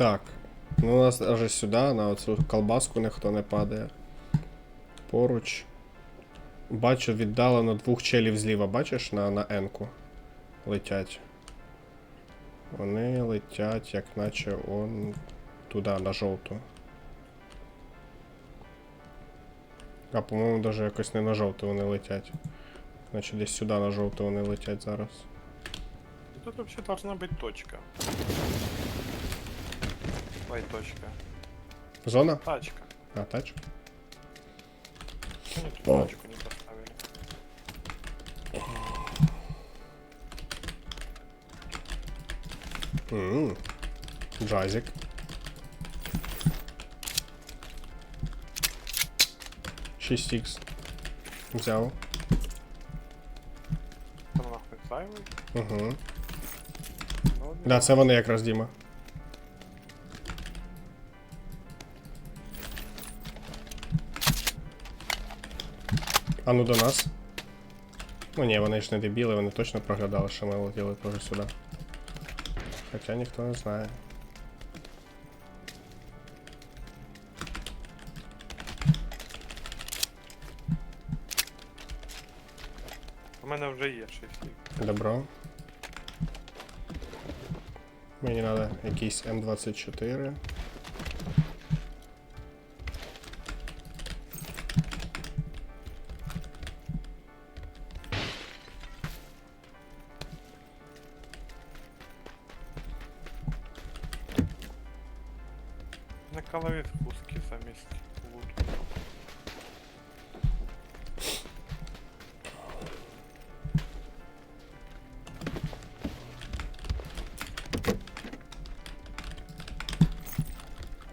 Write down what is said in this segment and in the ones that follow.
Так. Ну, у нас аж сюди, на оцю колбаску ніхто не падає. Поруч. Бачу віддалено двох челів зліва, бачиш, на, на Енку. Летять. Вони летять, як наче он туди, на жовту. А, по-моєму, навіть якось не на жовту вони летять. Значить десь сюди на жовту вони летять зараз. Тут вообще должна быть точка. Ой, точка. Зона? Тачка. А, тачка. Почему тут О. тачку не поставили? Ммм. Джазик. Шість ікс. Взяв. Там нахуй зайвий. Угу. Ну, Да, це вони якраз Діма. А ну до нас. Ну ні, вони ж не дебіли, вони точно проглядали, що ми летіли теж сюди. Хоча ніхто не знає. У мене вже є 6 ікс. Добро. Мені треба якийсь М24. На голові спуски замість луту.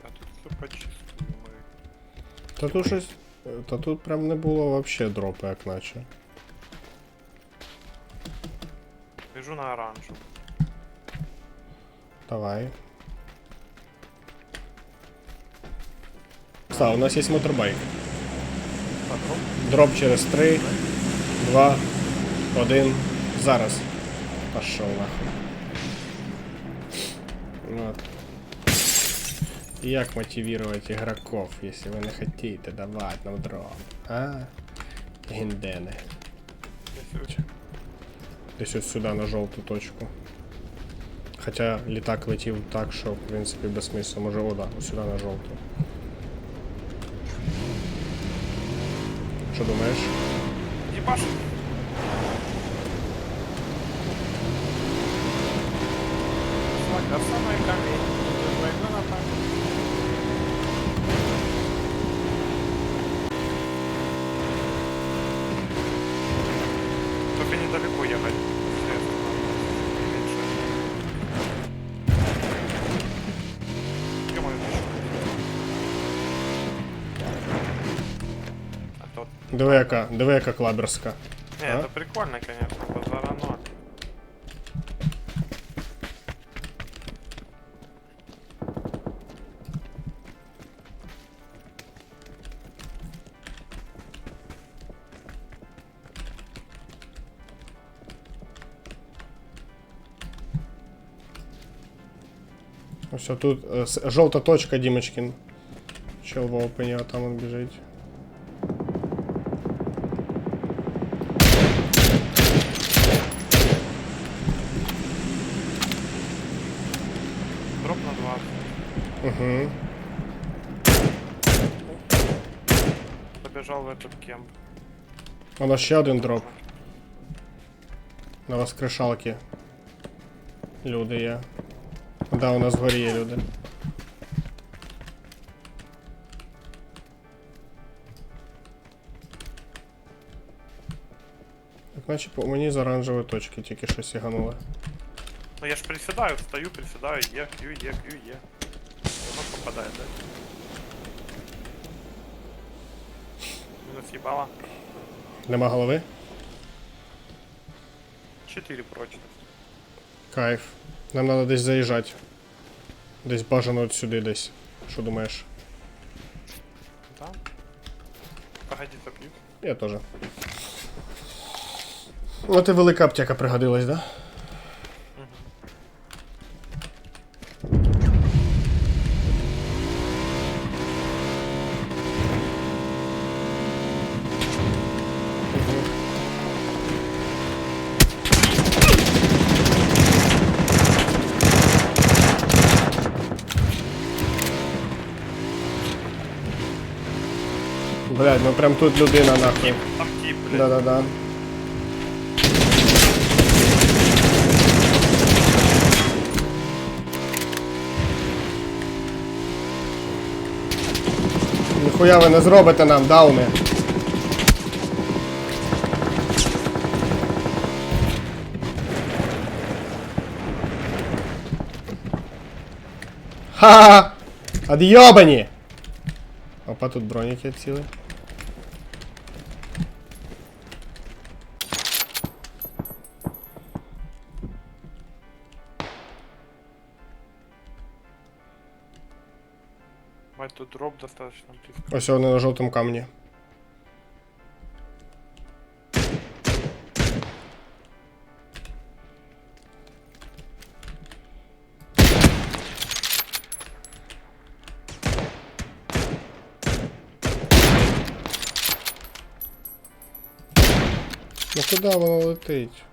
А тут все почистую ми. Та тут щось. Та тут прям не було вообще дропу, як наче. Біжу на оранжу. Давай. Все, у нас є моторбайк. Дроп через 3, 2, 1. Зараз. Пошел нахуй. Вот. Як мотивировать игроков, если вы не хотите давать нам дроп? А? Гіндени. десь ось сюди на жовту точку. Хоча літак летів так, що в принципі без смислу. Може, о, да, ось сюди на жовту. Що думаєш? Ебаш! Слага самая камень. Только недалеко ехать. А то Диви яка, диви яка клаберська. не, А? это прикольно, конечно, базара ноль. Ось тут е, с- жовта точка, Дімочкін. Чел в опені, а там він біжить. 20. Угу. Побежал в этот кемп. У нас ще один дроп. На воскрешалки. Люди є. Да, у нас вгорі є люди. Так, наче по мені з оранжевої точки тільки що сіганули. Ну я ж приседаю, встаю, приседаю, е, кью, е, кью, е. Оно попадает, да? Минус ебало. Нема голови? 4 прочно. Кайф. Нам треба десь заїжджати. Десь бажано от сюди десь. Що думаєш? Да? Погоди, запью. Я теж. От і велика аптека пригодилась, да? Блядь, ну прям тут людина нахуй. Там тип, блядь. Да-да-да. Ніхуя ви не зробите нам, дауни. Ха-ха! Ад'йобані! Опа, тут броніки ціли. Тут дроп достаточно близко. Ось вони на жовтому камні. Ну куди воно летить?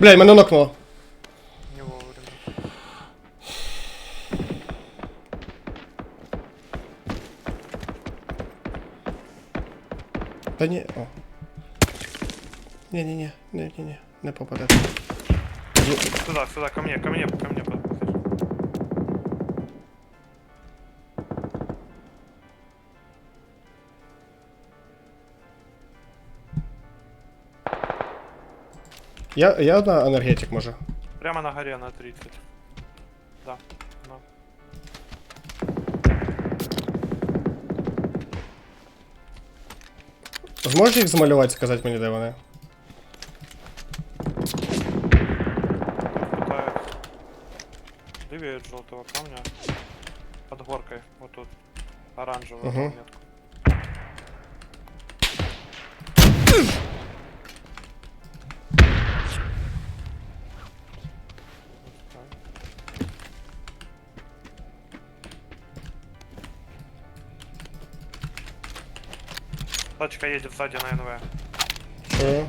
Бля, мене нокнуло. Не вовремя. Та ні. О. Ні-ні-ні, ні-ні-ні, не попаде. Сюда, сюда, ко мне, ко мне, ко мне Я, я на енергетик може. Прямо на горе на 30. Да. да. Зможеш їх змалювати, сказати мені, де вони? Желтого камня. Под горкой. Вот тут. Оранжевую Мгм. метку. Тачка едет сзади на НВ. Чую.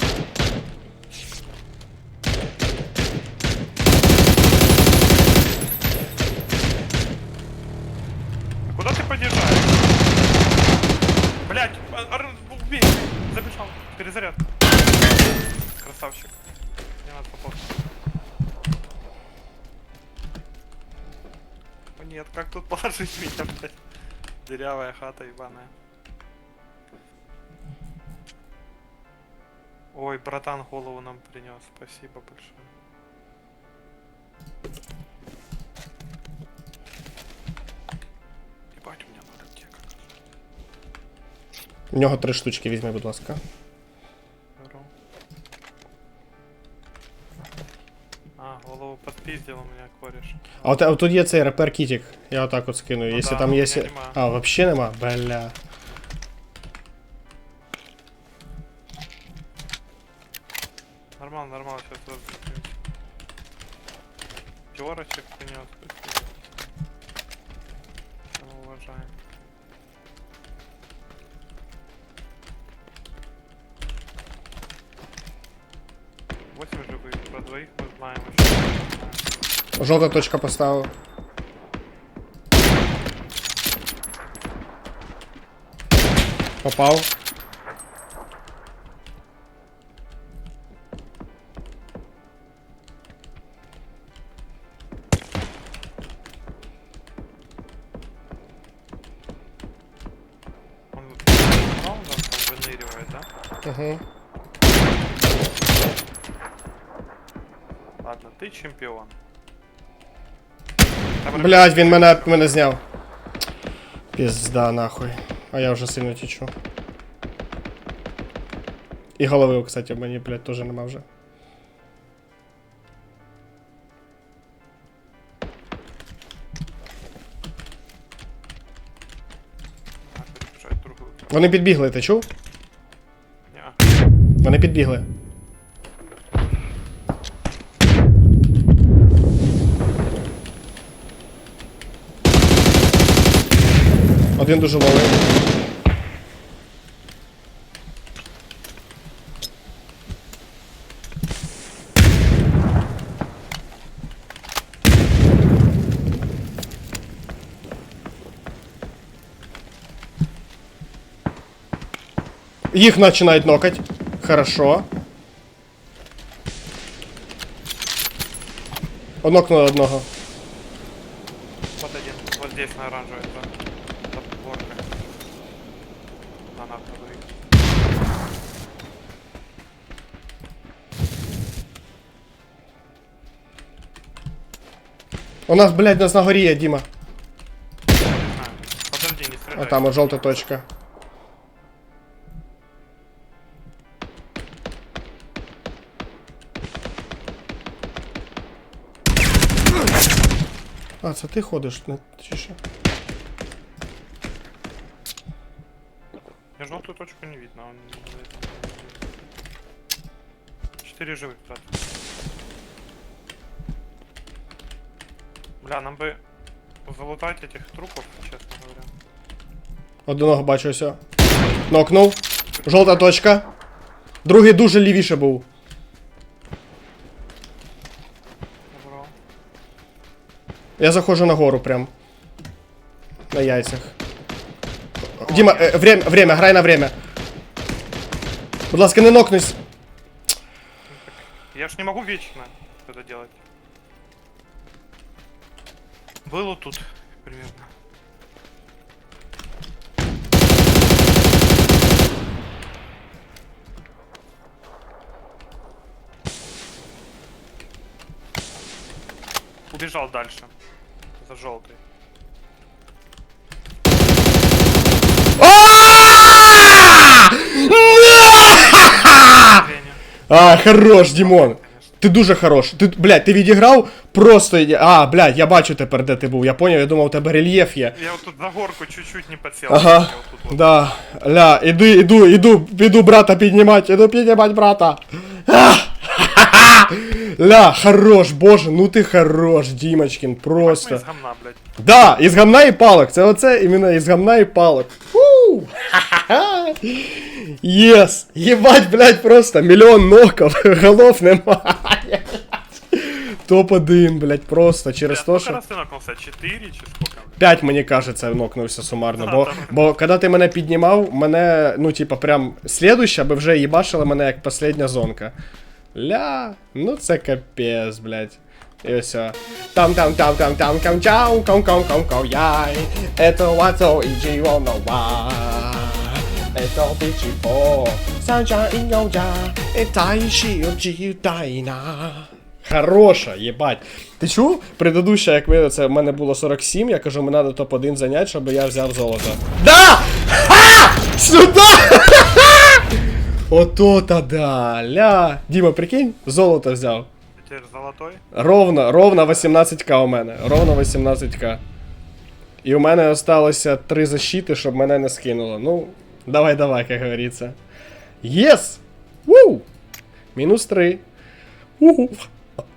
Куда ты подъезжаешь? Блять, убей! Забежал. Перезаряд. Красавчик. Не надо попасть. О нет, как тут положить меня, блядь? Дырявая хата ебаная. Ой, братан голову нам принес. Спасибо большое. Ебать, у меня надо аптека. В нього три штучки візьми, будь ласка. Беру. А, голову подпиздил у меня кореш. А от, а тут є цей репер кітік. Я отак от скину. Ну Якщо да, там у є. мене нема. А, вообще нема? Бля. Уважаем. Восемь живых, про двоих мы знаем еще. Жовта точка поставив. Попав. Угу. Ладно, ты чемпион. Там Блять, він мене, мене зняв. Пізда нахуй. А я вже сильно тічу. І голови, кстати, в мені, блядь, теж нема вже. А, перебежать в другую. Вони підбігли, ти чув? Не, Вони підбігли. Один дуже ловий. Їх починають нокать. Хорошо. Однокнули одного. вот один. Вот здесь на оранжевой. За, за горкой. На нахуй двоих. У нас, блядь, нас на горі є, Діма. Не знаю. Подожди, не стреляй. А там от жовта точка. А, це ти ходиш, не чи що? Я желтую точку не видно. Он. Четыре живых, брат. Бля, нам бы залутать этих трупов, честно говоря. Одного бачу ось. Нокнув. Жовта точка. Другий дуже лівіше був. Я заходжу на гору прям. На яйцях. Діма, е, время, время, грай на время. Будь ласка, не нокнись. Я ж не могу вечно это делать. Было тут примерно. Убежал дальше. За желтый. Женя, А, хорош, Дімон. конечно. Ти дуже хорош. Ти, блядь, ти відіграв просто. іде- А, блядь, я бачу тепер, де ти був. Я поняв, я думав, у тебе рельєф є. Я вот тут за горку чуть-чуть не подсел. Ага. Я вот тут вот. Да. Ля, іду, іду, іду, іду брата піднімати, іду піднімати брата. А! Ля, хорош, боже, ну ти хорош, Дімочкін, Ну, просто. из говна, блядь. Да, із гамна і палок. Це оце іменно із гамна і палок. Фу! Єс! Єбать, блядь, просто мільйон ноків, голов немає. Топ-1, блядь, просто через Бля, то, сколько що... раз ты нокнулся? Четыре, чи сколько? 5, мені кажеться, нокнувся сумарно. Да, Бо, там. бо коли ти мене піднімав, мене, ну, типа, прям слідуща би вже їбашила мене як последня зонка. Ля, ну це капець, блядь. І ось. Там там там там там там чау ком ком ком ком яй. Это вато і джіво но ва. Это бичі по. Санча і йоджа. І тай ші джі тайна. Хороша, єбать. Ти чув? Предыдуща, як ви, це в мене було 47, я кажу, мені треба топ-1 зайняти, щоб я взяв золото. Да! Ха! Сюда! Ото та да, ля. Діма, прикинь, золото взяв. Теперь золотой. Ровно, ровно 18к у мене. Ровно 18к. І у мене осталося три защити, щоб мене не скинуло. Ну, давай, давай, як говориться. Єс! Ву! Мінус 3. Уху.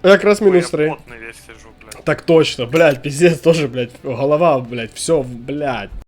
Якраз Ой, мінус я 3. потный весь сижу, блядь. Так точно, блядь, пиздец, тоже, блядь, голова, блядь, все, блядь.